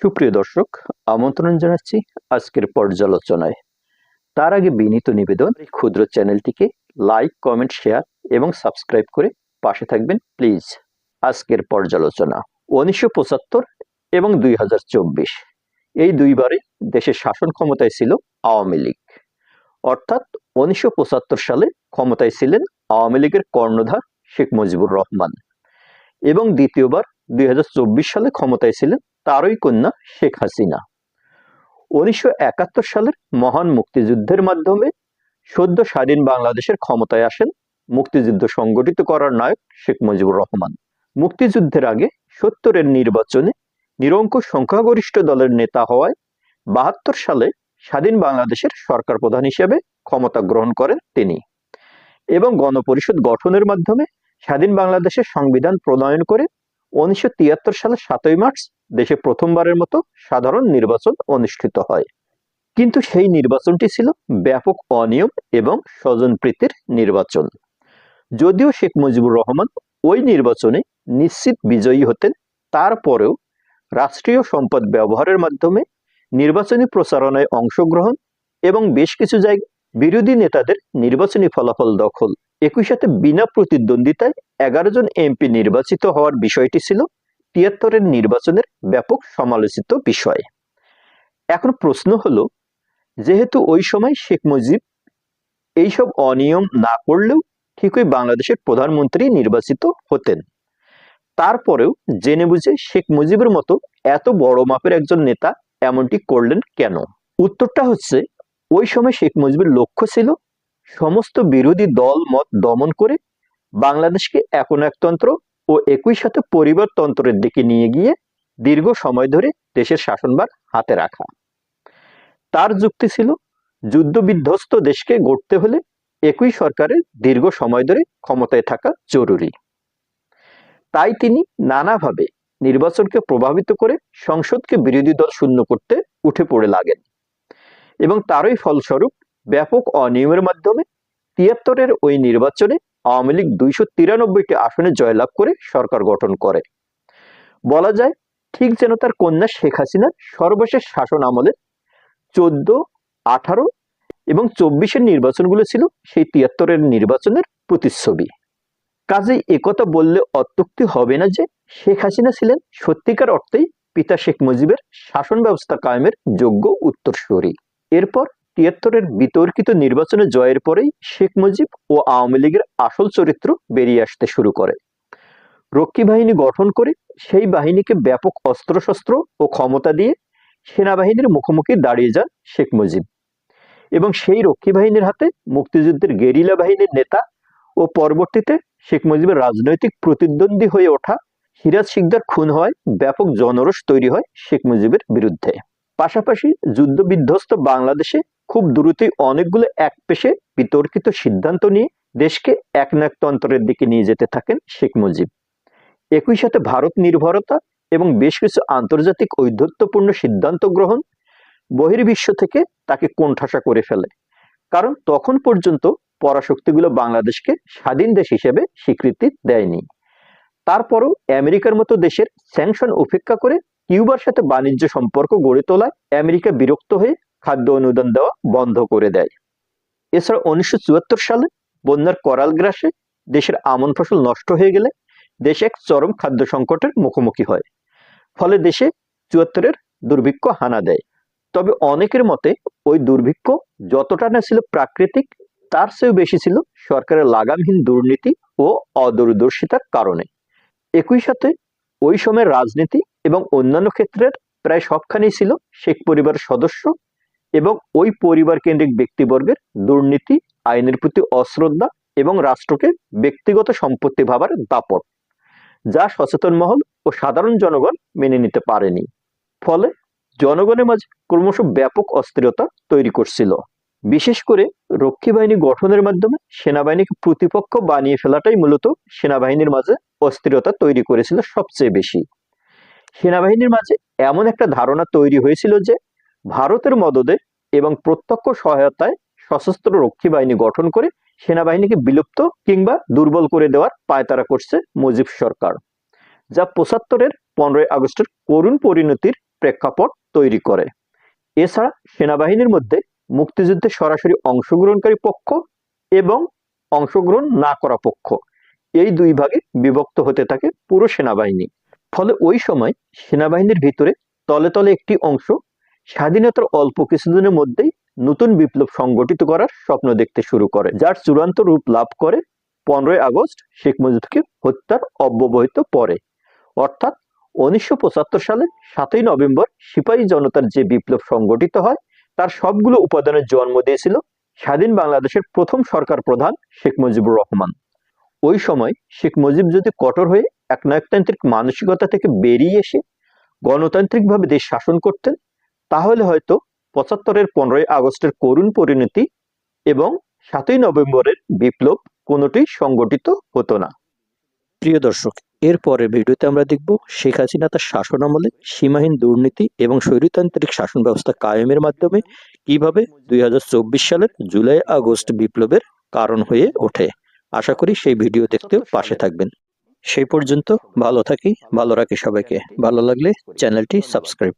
সুপ্রিয় দর্শক, আমন্ত্রণ জানাচ্ছি আজকের পর্যালোচনায়। তার আগে বিনীত নিবেদন এই ক্ষুদ্র চ্যানেলটিকে লাইক, কমেন্ট, শেয়ার এবং সাবস্ক্রাইব করে পাশে থাকবেন, প্লিজ। আজকের পর্যালোচনা, উনিশশো পঁচাত্তর এবং দুই হাজার চব্বিশ। এই দুইবারে দেশের শাসন ক্ষমতায় ছিল আওয়ামী লীগ। অর্থাৎ উনিশশো পঁচাত্তর সালে ক্ষমতায় ছিলেন আওয়ামী লীগের কর্ণধার শেখ মুজিবুর রহমান। এবং দ্বিতীয়বার দুই হাজার চব্বিশ সালে ক্ষমতায় ছিলেন তারই কন্যা শেখ হাসিনা। উনিশশো একাত্তর সালের মহান মুক্তিযুদ্ধের মাধ্যমে সদ্য স্বাধীন বাংলাদেশের ক্ষমতায় আসেন মুক্তিযুদ্ধ সংগঠিত করার নায়ক শেখ মুজিবুর রহমান। মুক্তিযুদ্ধের আগে সত্তরের নির্বাচনে নিরঙ্কুশ সংখ্যাগরিষ্ঠ দলের নেতা হওয়ায় বাহাত্তর সালে স্বাধীন বাংলাদেশের সরকার প্রধান হিসেবে ক্ষমতা গ্রহণ করেন তিনি এবং গণপরিষদ গঠনের মাধ্যমে স্বাধীন বাংলাদেশের সংবিধান প্রণয়ন করে উনিশশো সালের সাতই মার্চ দেশে প্রথমবারের মতো সাধারণ নির্বাচন অনুষ্ঠিত হয়। কিন্তু সেই নির্বাচনটি ছিল ব্যাপক অনিয়ম এবং স্বজনপ্রীতির নির্বাচন। যদিও শেখ মুজিবুর রহমান ওই নির্বাচনে নিশ্চিত বিজয়ী হতেন, তারপরেও রাষ্ট্রীয় সম্পদ ব্যবহারের মাধ্যমে নির্বাচনী প্রচারণায় অংশগ্রহণ এবং বেশ কিছু জায়গায় বিরোধী নেতাদের নির্বাচনী ফলাফল দখল। একই সাথে বিনা প্রতিদ্বন্দ্বিতায় এগারো জন এমপি নির্বাচিত হওয়ার বিষয়টি ছিল তিয়াত্তরের নির্বাচনের ব্যাপক সমালোচিত বিষয়। এখন প্রশ্ন হলো, যেহেতু ওই সময় শেখ মুজিব এইসব অনিয়ম না করলেও ঠিকই বাংলাদেশের প্রধানমন্ত্রী নির্বাচিত হতেন। তারপরেও জেনে বুঝে শেখ মুজিবের মতো এত বড় মাপের একজন নেতা এমনটি করলেন কেন? উত্তরটা হচ্ছে, ওই সময় শেখ মুজিবের লক্ষ্য ছিল সমস্ত বিরোধী দল মত দমন করে বাংলাদেশকে এখন একতন্ত্র ও একই সাথে পরিবারতন্ত্রের দিকে নিয়ে গিয়ে দীর্ঘ সময় ধরে দেশের শাসনভার হাতে রাখা। তার যুক্তি ছিল, যুদ্ধবিধ্বস্ত দেশকে গড়তে হলে একই সরকারের দীর্ঘ সময় ধরে ক্ষমতায় থাকা জরুরি। তাই তিনি নানাভাবে নির্বাচনকে প্রভাবিত করে সংসদকে বিরোধী দল শূন্য করতে উঠে পড়ে লাগেন এবং তারই ফলস্বরূপ ব্যাপক অনিয়মের মাধ্যমে তিয়াত্তরের ওই নির্বাচনে আওয়ামী লীগ দুইশো তিরানব্বইটি আসনে জয়লাভ করে সরকার গঠন করে। বলা যায়, ঠিক যেন তার কন্যা শেখ হাসিনার সর্বশেষ শাসন আমলে চোদ্দ, আঠারো এবং চব্বিশের নির্বাচনগুলো ছিল সেই তিয়াত্তরের নির্বাচনের প্রতিচ্ছবি। কাজেই একথা বললে অত্যুক্তি হবে না যে শেখ হাসিনা ছিলেন সত্যিকার অর্থেই পিতা শেখ মুজিবের শাসন ব্যবস্থা কায়েমের যোগ্য উত্তরসূরি। এরপর তিয়াত্তরের বিতর্কিত নির্বাচনে জয়ের পরেই শেখ মুজিব ও আওয়ামী লীগের আসল চরিত্র বেরিয়ে আসতে শুরু করে। রক্ষী বাহিনী গঠন করে সেই বাহিনীকে ব্যাপক অস্ত্রশস্ত্র ও ক্ষমতা দিয়ে সেনাবাহিনীর মুখোমুখি দাঁড়িয়ে যান শেখ মুজিব। এবং সেই রক্ষী বাহিনীর হাতে মুক্তিযুদ্ধের গেরিলা বাহিনীর নেতা ও পরবর্তীতে শেখ মুজিবের রাজনৈতিক প্রতিদ্বন্দ্বী হয়ে ওঠা সিরাজ শিকদার খুন হয় ব্যাপক জনরস তৈরি হয় শেখ মুজিবের বিরুদ্ধে। পাশাপাশি যুদ্ধবিধ্বস্ত বাংলাদেশে খুব দ্রুতই অনেকগুলো এক পেশে বিতর্কিত সিদ্ধান্ত নিয়ে দেশকে একনায়কতন্ত্রের দিকে নিয়ে যেতে থাকেন শেখ মুজিব। একই সাথে ভারত নির্ভরতা এবং বেশ কিছু আন্তর্জাতিক ঔদ্ধত্যপূর্ণ সিদ্ধান্ত গ্রহণ বহির্বিশ্ব থেকে তাকে কোণঠাসা করে ফেলে। কারণ তখন পর্যন্ত পরাশক্তিগুলো বাংলাদেশকে স্বাধীন দেশ হিসেবে স্বীকৃতি দেয়নি। তারপরও আমেরিকার মতো দেশের স্যাংশন উপেক্ষা করে কিউবার সাথে বাণিজ্য সম্পর্ক গড়ে তোলায় আমেরিকা বিরক্ত হয়ে খাদ্য অনুদান দেওয়া বন্ধ করে দেয়। এছাড়া উনিশশো চুয়াত্তর সালে বন্যার করাল গ্রাসে দেশের আমন ফসল নষ্ট হয়ে গেলে দেশে এক চরম খাদ্য সংকটের মুখোমুখি হয়। ফলে দেশে চুয়াত্তরের দুর্ভিক্ষ হানা দেয়। তবে অনেকের মতে ওই দুর্ভিক্ষ যতটা না ছিল প্রাকৃতিক, তার চেয়েও বেশি ছিল সরকারের লাগামহীন দুর্নীতি ও অদূরদর্শিতার কারণে। একই সাথে ওই সময়ের রাজনীতি এবং অন্যান্য ক্ষেত্রের প্রায় সবখানেই ছিল শেখ পরিবারের সদস্য এবং ওই পরিবার কেন্দ্রিক ব্যক্তিবর্গের দুর্নীতি, আইনের প্রতি অশ্রদ্ধা এবং রাষ্ট্রকে ব্যক্তিগত সম্পত্তি ভাবার দাপট, যা সচেতন মহল ও সাধারণ জনগণ মেনে নিতে পারেনি। ফলে জনগণের মাঝে ক্রমশ ব্যাপক অস্থিরতা তৈরি করছিল। বিশেষ করে রক্ষী বাহিনী গঠনের মাধ্যমে সেনাবাহিনীকে প্রতিপক্ষ বানিয়ে ফেলাটাই মূলত সেনাবাহিনীর মাঝে অস্থিরতা তৈরি করেছিল সবচেয়ে বেশি। সেনাবাহিনীর মাঝে এমন একটা ধারণা তৈরি হয়েছিল যে ভারতের মদদে এবং প্রত্যক্ষ সহায়তায় সশস্ত্র রক্ষী বাহিনী গঠন করে সেনাবাহিনীকে বিলুপ্ত কিংবা দুর্বল করে দেওয়ার পায়তারা করছে মুজিব সরকার, যা পঁচাত্তরের পনেরোই আগস্টের করুণ পরিণতির প্রেক্ষাপট তৈরি করে। এছাড়া সেনাবাহিনীর মধ্যে মুক্তিযুদ্ধে সরাসরি অংশগ্রহণকারী পক্ষ এবং অংশগ্রহণ না করা পক্ষ, এই দুই ভাগে বিভক্ত হতে থাকে পুরো সেনাবাহিনী। ফলে ওই সময় সেনাবাহিনীর ভিতরে তলে তলে একটি অংশ স্বাধীনতার অল্প কিছুদিনের মধ্যেই নতুন বিপ্লব সংগঠিত করার স্বপ্ন দেখতে শুরু করে, যার চূড়ান্ত রূপ লাভ করে পনেরোই আগস্ট শেখ মুজিবকে হত্যার অব্যবহিত পরে। অর্থাৎ উনিশশো পঁচাত্তর সালে সাতই নভেম্বর সিপাহী জনতার যে বিপ্লব সংগঠিত হয়, তার সবগুলো উপাদানের জন্ম দিয়েছিল স্বাধীন বাংলাদেশের প্রথম সরকার প্রধান শেখ মুজিবুর রহমান। ওই সময় শেখ মুজিব যদি কঠোর হয়ে একনায়কতান্ত্রিক মানসিকতা থেকে বেরিয়ে এসে গণতান্ত্রিকভাবে দেশ শাসন করতেন তাহলে হয়তো পঁচাত্তরের পনেরোই আগস্টের করুণ পরিণতি এবং সাতই নভেম্বরের বিপ্লব কোনোটি সংগঠিত হতো না। প্রিয় দর্শক এরপরে ভিডিওতে আমরা দেখব শেখ হাসিনা তার শাসন আমলে সীমাহীন দুর্নীতি এবং স্বৈরতান্ত্রিক শাসন ব্যবস্থা কায়েমের মাধ্যমে কীভাবে দুই হাজার চব্বিশ সালের জুলাই আগস্ট বিপ্লবের কারণ হয়ে ওঠে। আশা করি সেই ভিডিও দেখতেও পাশে থাকবেন। সেই পর্যন্ত ভালো থাকি, ভালো রাখি সবাইকে। ভালো লাগলে চ্যানেলটি সাবস্ক্রাইব